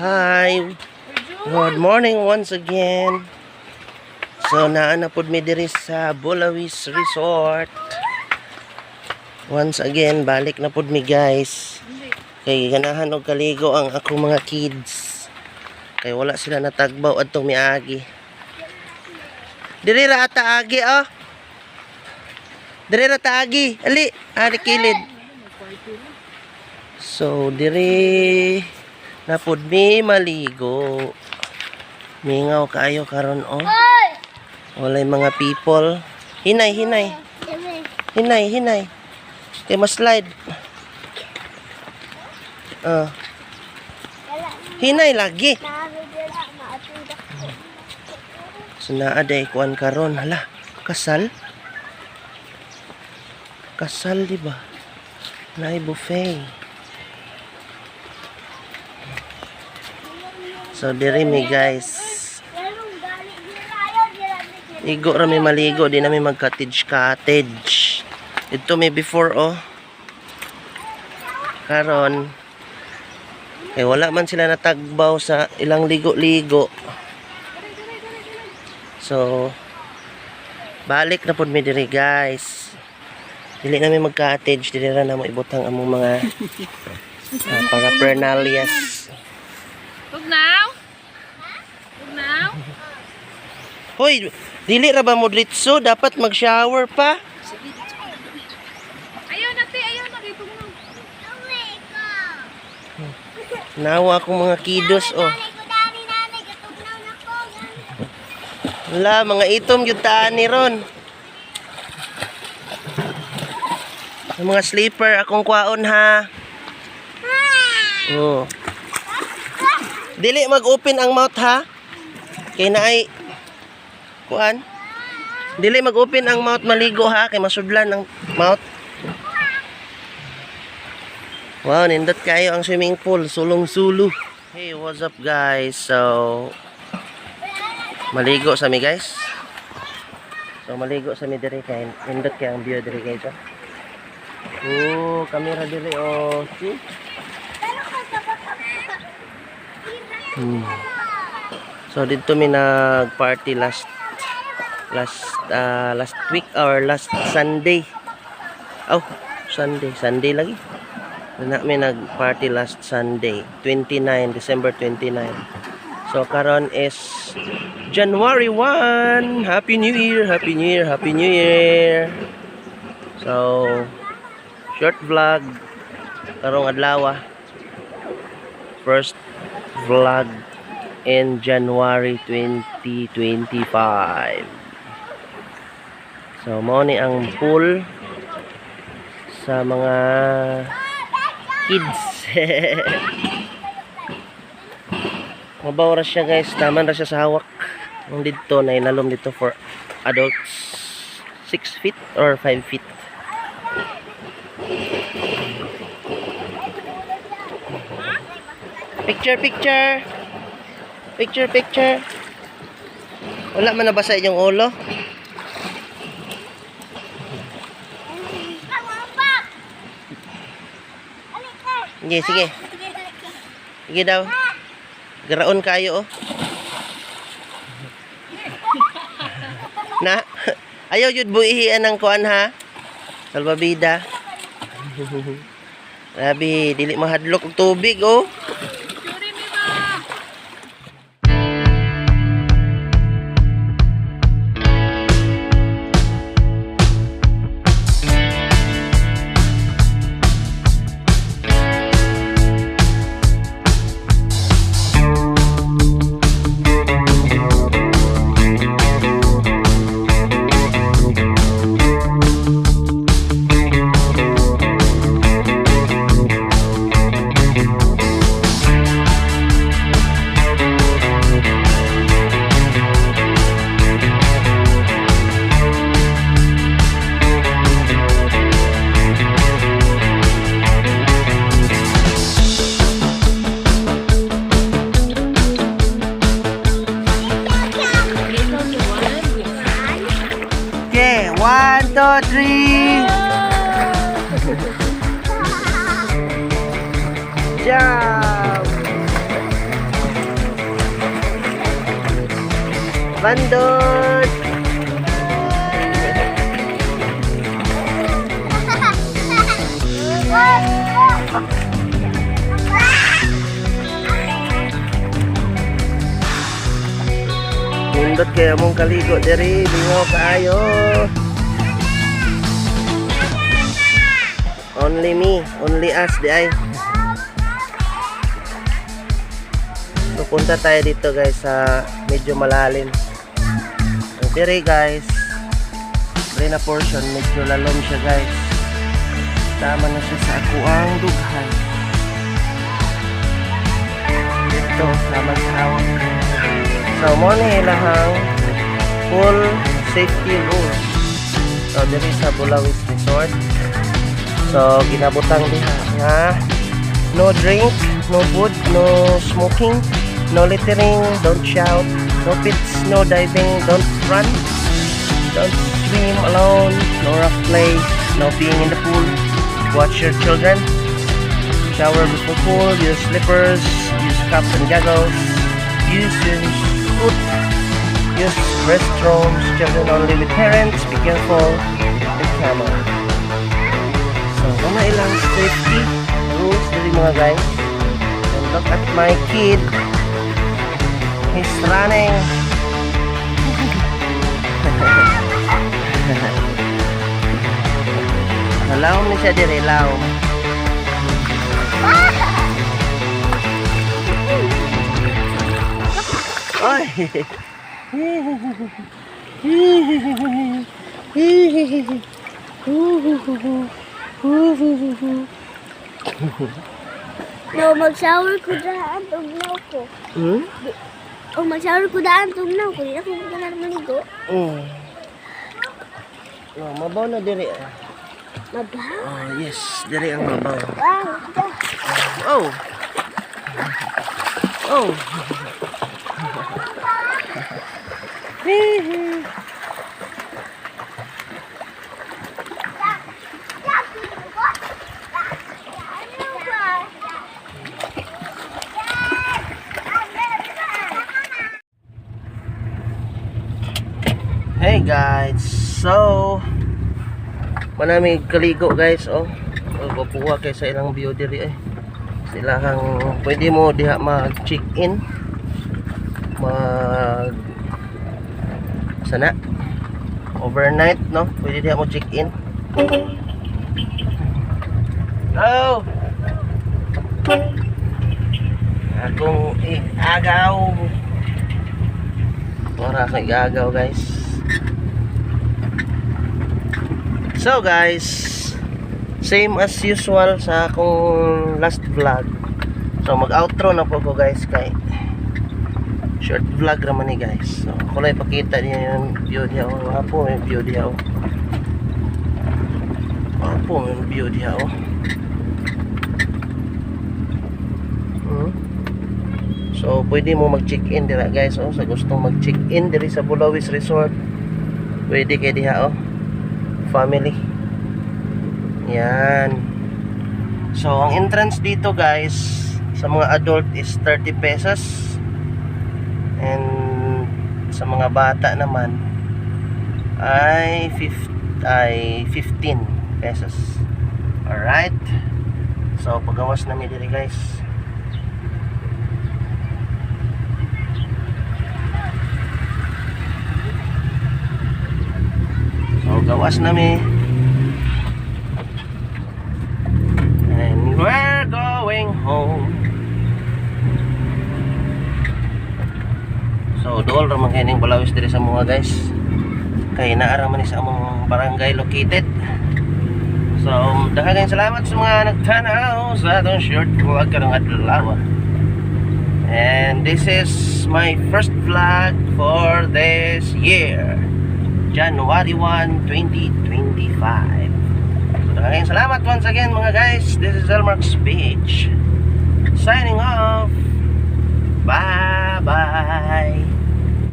Hi. Good morning once again. So naa na pud mi diri sa Bulawis Resort. Once again, balik na pud mi guys. Kay ganahan og kaligo ang akong mga kids. Kay wala sila natagbaw adtong miagi. Diri ra ata agi oh. Diri ra ta agi. Ali, ari kilid. So, diri na pud mi maligo. Mingaw kayo karon oh. Walay mga people. Hinay, hinay. Hinay, hinay. Kay mas slide. Ah. Hinay lagi. So naaday kuan karon hala. Kasal. Kasal di ba? Naay buffet. So diri mi guys. Igo ra mi maligo, di na mi mag cottage cottage. Ito may before oh. Karon kay wala man sila natagbaw sa ilang ligo-ligo. So balik na pud mi diri guys. Dili na mi mag cottage, dili ra na mo ibutang among mga uh, paraphernalias. Huwag Hoy, dili ra ba mo diretso? Dapat mag-shower pa. Ayaw na, te. Ayaw na. Dito mo. Nawa akong mga kidos, oh. Wala, mga itom yung taan ni Ron. Yung mga sleeper, akong kwaon ha. Oh. Dili mag-open ang mouth ha. Kay na ay kuan. Dili mag-open ang mouth maligo ha kay masudlan ang mouth. Wow, nindot kayo ang swimming pool, sulong-sulo. Hey, what's up guys? So, maligo sa mi guys. So, maligo sa mi diri kay nindot kay ang view diri guys. Oh, camera diri oh. See? Hmm. So dito mi nag-party last last ah, last week or last Sunday. Oh, Sunday, Sunday lagi. Na mi nag-party last Sunday, 29 December 29. So karon is January 1. Happy New Year, Happy New Year, Happy New Year. So short vlog karong adlaw. ah. First vlog in January 2025. So, mo ni ang pool sa mga kids. Mabaw ra siya guys. Naman ra siya sa hawak. Ang dito na inalom dito for adults 6 feet or 5 feet. Picture, picture. Picture, picture. Wala man nabasa yung ulo. Sige, sige. Sige daw. Garaon kayo, oh. Na, ayaw yun buihian ng kuan ha. Salbabida. Grabe, dili mahadlok og tubig, oh. Bandut. Bandot. mau kali kok dari Bingung bingo kaayo. Only me, only us di ay. Pupunta tayo dito guys sa medyo malalim. So, diri guys, diri na portion, medyo lalom siya guys. Tama na siya sa ako ang dughan. Dito, tama sa hawak. So, mo ilahang full safety rules. So, diri sa Bulawis Resort. So, ginabutang diha nga. No drink, no food, no smoking, no littering, don't shout, no pits, no diving, don't run, don't swim alone, no rough play, no being in the pool, watch your children, shower before pool, use slippers, use cups and goggles, use your foot, use restrooms, children only with parents, be careful, with camera. So, mga ilang safety rules dari mga guys. And look at my kid. He's running. Nalaom ni siya dire, laom. Oy! No, mag-shower ko daan, tugnaw ko. Hmm? O mag-shower ko daan, tugnaw ko. Di na ko na maligo. Mm. Oh, mabaw na dire. ah. Mabaw. Oh, yes, dire ang mabaw. Wow, ito. Oh. Oh. Guys, so manami kaligo guys oh. Magpapuwa kay sa ilang view diri eh. Sila hang pwede mo diha mag-check in. Mag sana. Overnight no? Pwede diha mo check in. Go akong igagaw wala akong igagaw guys so guys same as usual sa akong last vlog. So mag outro na po ko guys kay short vlog naman ni guys. So ako lang ipakita niya yung view niya oh. Mga po yung view niya oh. Mga yung view niya oh. Hmm? so pwede mo mag check in dira guys oh sa gustong mag check in diri sa Bulawis Resort pwede kay diha oh. Family. Yan. So ang entrance dito guys sa mga adult is 30 pesos. And sa mga bata naman ay 5 ay 15 pesos. Alright. So pagawas na mi diri guys so gawas na mi and we're going home So dool ra man kining balawis diri sa mga guys. Kay naara man ni sa among barangay located. So daghang salamat sa mga nagtanaw sa atong short vlog karong adlaw. And this is my first vlog for this year. January 1, 2025. So daghang salamat once again mga guys. This is Elmark's Beach. Signing off. Bye bye.